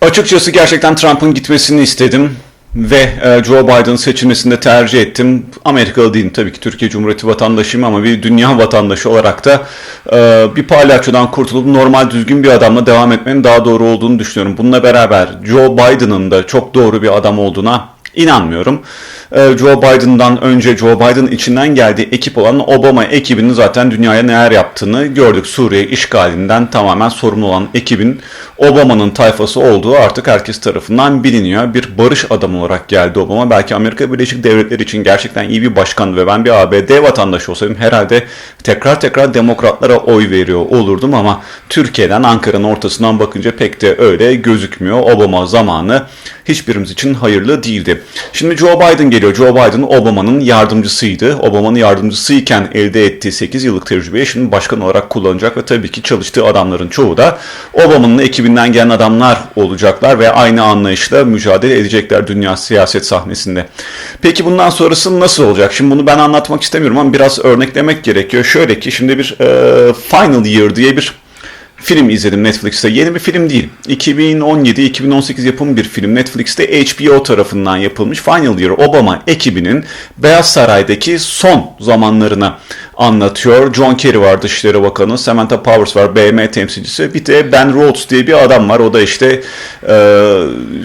Açıkçası gerçekten Trump'ın gitmesini istedim ve e, Joe Biden'ın seçilmesini de tercih ettim. Amerikalı değilim tabii ki Türkiye Cumhuriyeti vatandaşıyım ama bir dünya vatandaşı olarak da e, bir palyaçodan kurtulup normal düzgün bir adamla devam etmenin daha doğru olduğunu düşünüyorum. Bununla beraber Joe Biden'ın da çok doğru bir adam olduğuna İnanmıyorum. Ee, Joe Biden'dan önce Joe Biden içinden geldiği ekip olan Obama ekibinin zaten dünyaya neler yaptığını gördük. Suriye işgalinden tamamen sorumlu olan ekibin Obama'nın tayfası olduğu artık herkes tarafından biliniyor. Bir barış adamı olarak geldi Obama. Belki Amerika Birleşik Devletleri için gerçekten iyi bir başkan ve ben bir ABD vatandaşı olsaydım herhalde tekrar tekrar demokratlara oy veriyor olurdum ama Türkiye'den Ankara'nın ortasından bakınca pek de öyle gözükmüyor. Obama zamanı hiçbirimiz için hayırlı değildi. Şimdi Joe Biden geliyor. Joe Biden Obama'nın yardımcısıydı. Obama'nın yardımcısıyken elde ettiği 8 yıllık tecrübeyi şimdi başkan olarak kullanacak ve tabii ki çalıştığı adamların çoğu da Obama'nın ekibinden gelen adamlar olacaklar ve aynı anlayışla mücadele edecekler dünya siyaset sahnesinde. Peki bundan sonrası nasıl olacak? Şimdi bunu ben anlatmak istemiyorum ama biraz örneklemek gerekiyor. Şöyle ki şimdi bir e, Final Year diye bir film izledim Netflix'te. Yeni bir film değil. 2017-2018 yapımı bir film. Netflix'te HBO tarafından yapılmış Final Year Obama ekibinin Beyaz Saray'daki son zamanlarına anlatıyor. John Kerry var Dışişleri Bakanı, Samantha Powers var BM temsilcisi. Bir de Ben Rhodes diye bir adam var. O da işte e,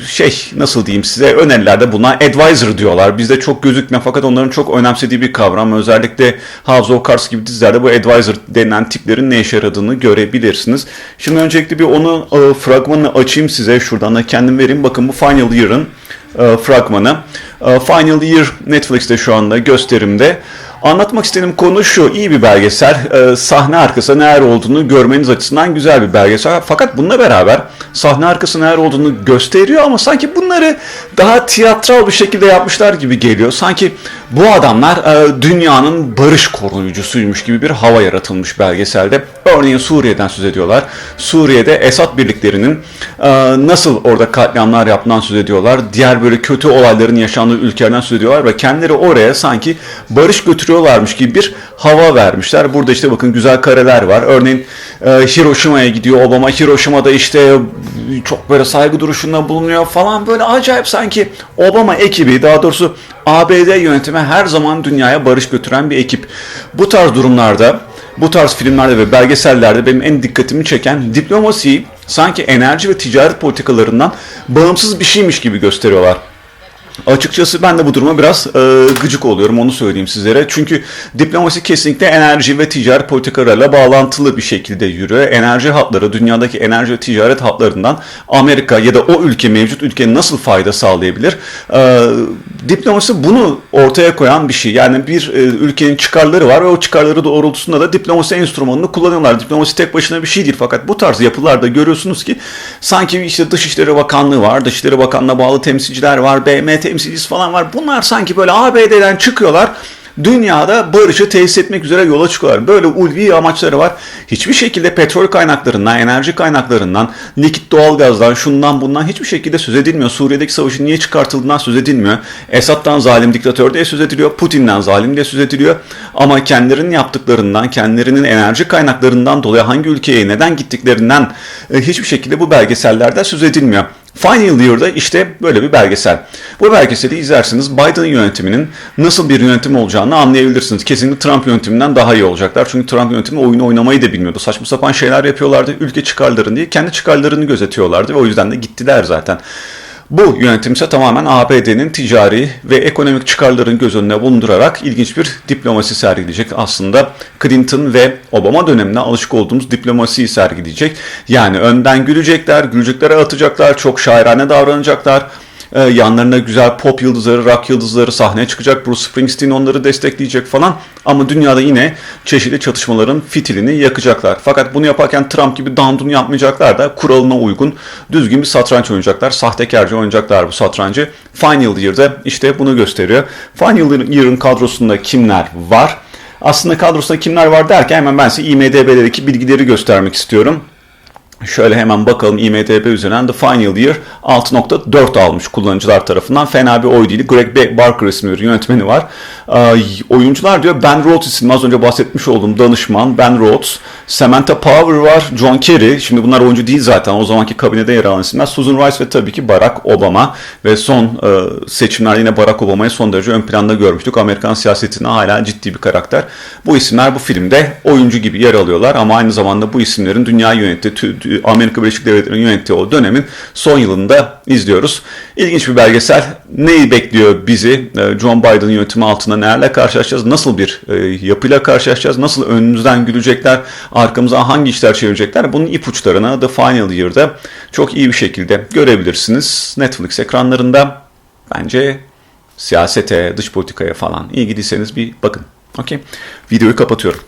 şey nasıl diyeyim size önerilerde buna advisor diyorlar. Bizde çok gözükmüyor fakat onların çok önemsediği bir kavram. Özellikle House of Cards gibi dizilerde bu advisor denilen tiplerin ne işe yaradığını görebilirsiniz. Şimdi öncelikle bir onu e, fragmanını açayım size. Şuradan da kendim vereyim. Bakın bu Final Year'ın e, fragmanı. E, Final Year Netflix'te şu anda gösterimde. Anlatmak istediğim konu şu, iyi bir belgesel. E, sahne arkası neler olduğunu görmeniz açısından güzel bir belgesel. Fakat bununla beraber sahne arkası neler olduğunu gösteriyor ama sanki bunları daha tiyatral bir şekilde yapmışlar gibi geliyor. Sanki bu adamlar e, dünyanın barış koruyucusuymuş gibi bir hava yaratılmış belgeselde. Örneğin Suriye'den söz ediyorlar. Suriye'de Esad birliklerinin e, nasıl orada katliamlar yaptığından söz ediyorlar. Diğer böyle kötü olayların yaşandığı ülkelerden söz ediyorlar ve kendileri oraya sanki barış götürüyorlarmış gibi bir hava vermişler. Burada işte bakın güzel kareler var. Örneğin e, Hiroşima'ya gidiyor Obama. Hiroşima'da işte çok böyle saygı duruşunda bulunuyor falan böyle acayip sanki Obama ekibi daha doğrusu ABD yönetimi her zaman dünyaya barış götüren bir ekip. Bu tarz durumlarda bu tarz filmlerde ve belgesellerde benim en dikkatimi çeken diplomasiyi sanki enerji ve ticaret politikalarından bağımsız bir şeymiş gibi gösteriyorlar. Açıkçası ben de bu duruma biraz e, gıcık oluyorum onu söyleyeyim sizlere. Çünkü diplomasi kesinlikle enerji ve ticaret politikalarıyla bağlantılı bir şekilde yürüyor. Enerji hatları, dünyadaki enerji ve ticaret hatlarından Amerika ya da o ülke, mevcut ülke nasıl fayda sağlayabilir? E, diplomasi bunu ortaya koyan bir şey. Yani bir e, ülkenin çıkarları var ve o çıkarları doğrultusunda da diplomasi enstrümanını kullanıyorlar. Diplomasi tek başına bir şey değil fakat bu tarz yapılarda görüyorsunuz ki sanki işte Dışişleri Bakanlığı var, Dışişleri Bakanlığı'na bağlı temsilciler var, BM temsilcisi falan var. Bunlar sanki böyle ABD'den çıkıyorlar dünyada barışı tesis etmek üzere yola çıkıyorlar. Böyle ulvi amaçları var. Hiçbir şekilde petrol kaynaklarından, enerji kaynaklarından, likit doğalgazdan, şundan bundan hiçbir şekilde söz edilmiyor. Suriye'deki savaşın niye çıkartıldığından söz edilmiyor. Esad'dan zalim diktatör diye söz ediliyor. Putin'den zalim diye söz ediliyor. Ama kendilerinin yaptıklarından, kendilerinin enerji kaynaklarından dolayı hangi ülkeye neden gittiklerinden e, hiçbir şekilde bu belgesellerde söz edilmiyor. Final Year'da işte böyle bir belgesel. Bu belgeseli izlerseniz Biden yönetiminin nasıl bir yönetim olacağını anlayabilirsiniz. Kesinlikle Trump yönetiminden daha iyi olacaklar. Çünkü Trump yönetimi oyunu oynamayı da bilmiyordu. Saçma sapan şeyler yapıyorlardı. Ülke çıkarlarını değil, kendi çıkarlarını gözetiyorlardı ve o yüzden de gittiler zaten. Bu yönetim ise tamamen ABD'nin ticari ve ekonomik çıkarlarını göz önüne bulundurarak ilginç bir diplomasi sergileyecek. Aslında Clinton ve Obama dönemine alışık olduğumuz diplomasiyi sergileyecek. Yani önden gülecekler, güleceklere atacaklar, çok şairane davranacaklar. Ee, yanlarına güzel pop yıldızları, rock yıldızları sahneye çıkacak. Bruce Springsteen onları destekleyecek falan. Ama dünyada yine çeşitli çatışmaların fitilini yakacaklar. Fakat bunu yaparken Trump gibi dandun yapmayacaklar da kuralına uygun düzgün bir satranç oynayacaklar. Sahtekarca oynayacaklar bu satrancı. Final Year'da işte bunu gösteriyor. Final Year'ın kadrosunda kimler var? Aslında kadrosunda kimler var derken hemen ben size IMDB'deki bilgileri göstermek istiyorum. Şöyle hemen bakalım IMDB üzerinden The Final Year 6.4 almış kullanıcılar tarafından. Fena bir oy değil. Greg Barker isimli bir yönetmeni var. Ee, oyuncular diyor Ben Rhodes isimli az önce bahsetmiş olduğum danışman Ben Rhodes. Samantha Power var, John Kerry. Şimdi bunlar oyuncu değil zaten. O zamanki kabinede yer alan isimler. Susan Rice ve tabii ki Barack Obama. Ve son e, seçimlerde yine Barack Obama'yı son derece ön planda görmüştük. Amerikan siyasetinde hala ciddi bir karakter. Bu isimler bu filmde oyuncu gibi yer alıyorlar ama aynı zamanda bu isimlerin dünya yönettiği, tü- Amerika Birleşik Devletleri'nin yönettiği o dönemin son yılında izliyoruz. İlginç bir belgesel. Neyi bekliyor bizi? E, John Biden yönetimi altında nelerle karşılaşacağız? Nasıl bir e, yapıyla karşılaşacağız? Nasıl önümüzden gülecekler? Arkamıza hangi işler çevirecekler? Bunun ipuçlarını The Final Year'da çok iyi bir şekilde görebilirsiniz. Netflix ekranlarında bence siyasete, dış politikaya falan ilgiliyseniz bir bakın. Okey. Videoyu kapatıyorum.